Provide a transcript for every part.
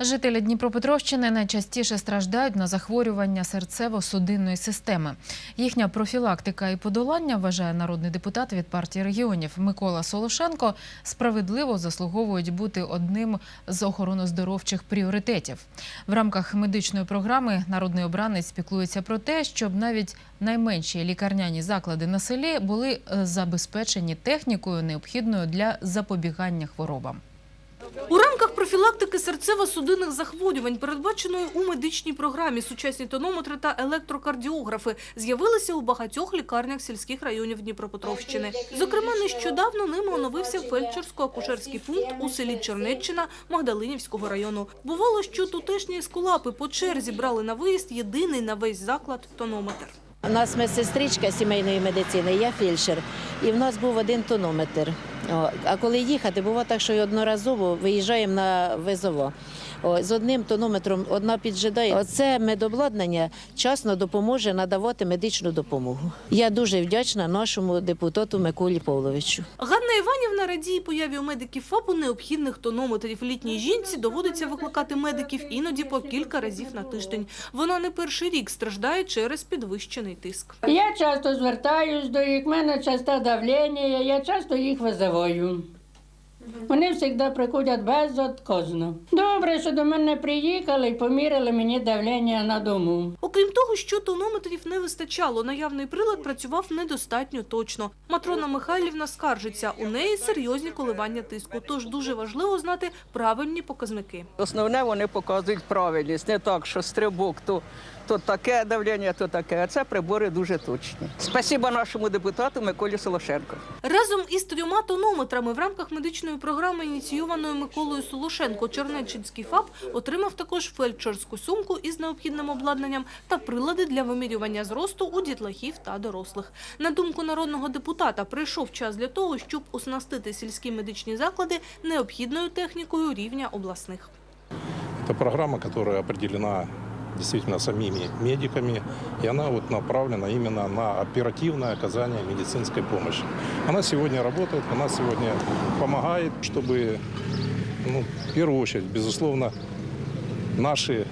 Жителі Дніпропетровщини найчастіше страждають на захворювання серцево-судинної системи. Їхня профілактика і подолання, вважає народний депутат від партії регіонів Микола Солошенко, справедливо заслуговують бути одним з охороноздоровчих пріоритетів. В рамках медичної програми народний обранець піклується про те, щоб навіть найменші лікарняні заклади на селі були е, забезпечені технікою, необхідною для запобігання хворобам. У рамках профілактики серцево-судинних захворювань, передбаченої у медичній програмі, сучасні тонометри та електрокардіографи з'явилися у багатьох лікарнях сільських районів Дніпропетровщини. Зокрема, нещодавно ними оновився фельдшерсько-акушерський пункт у селі Чернеччина Магдалинівського району. Бувало, що тутешні ескулапи по черзі брали на виїзд єдиний на весь заклад тонометр. У нас медсестричка сімейної медицини, я фельдшер, і в нас був один тонометр. А коли їхати, було так, що й одноразово виїжджаємо на визово. О, з одним тонометром одна піджидає. Оце медобладнання часно допоможе надавати медичну допомогу. Я дуже вдячна нашому депутату Миколі Павловичу. Ганна Іванівна радіє появі у медиків ФАПу необхідних тонометрів. Літній жінці доводиться викликати медиків іноді по кілька разів на тиждень. Вона не перший рік страждає через підвищений тиск. Я часто звертаюсь до їх, в мене часте давлення, я часто їх визиваю. hoidon Вони завжди приходять безотказно. Добре, що до мене приїхали і поміряли мені давлення на дому. Окрім того, що тонометрів не вистачало, наявний прилад працював недостатньо точно. Матрона Михайлівна скаржиться, у неї серйозні коливання тиску, тож дуже важливо знати правильні показники. Основне вони показують правильність, не так, що стрибок то, то таке давлення, то таке. А це прибори дуже точні. Спасибо нашому депутату Миколі Солошенко. Разом із трьома тонометрами в рамках медичної програми, ініційованої Миколою Солошенко, Чернеччинський ФАП отримав також фельдшерську сумку із необхідним обладнанням та прилади для вимірювання зросту у дітлахів та дорослих. На думку народного депутата, прийшов час для того, щоб оснастити сільські медичні заклади необхідною технікою рівня обласних. Это программа, которая определена действительно самими медиками, и она вот направлена именно на оперативное оказание медицинской помощи. Она сегодня работает, она сегодня помогает, чтобы, ну, в первую очередь, безусловно, наши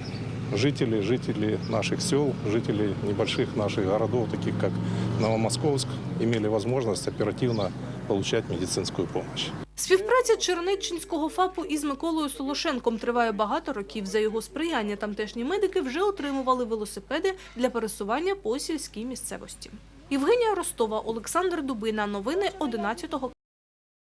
жители, жители наших сел, жители небольших наших городов, таких как Новомосковск, имели возможность оперативно получать медицинскую помощь. Співпраця Чернеччинського ФАПу із Миколою Солошенком триває багато років. За його сприяння тамтешні медики вже отримували велосипеди для пересування по сільській місцевості. Євгенія Ростова, Олександр Дубина. Новини 11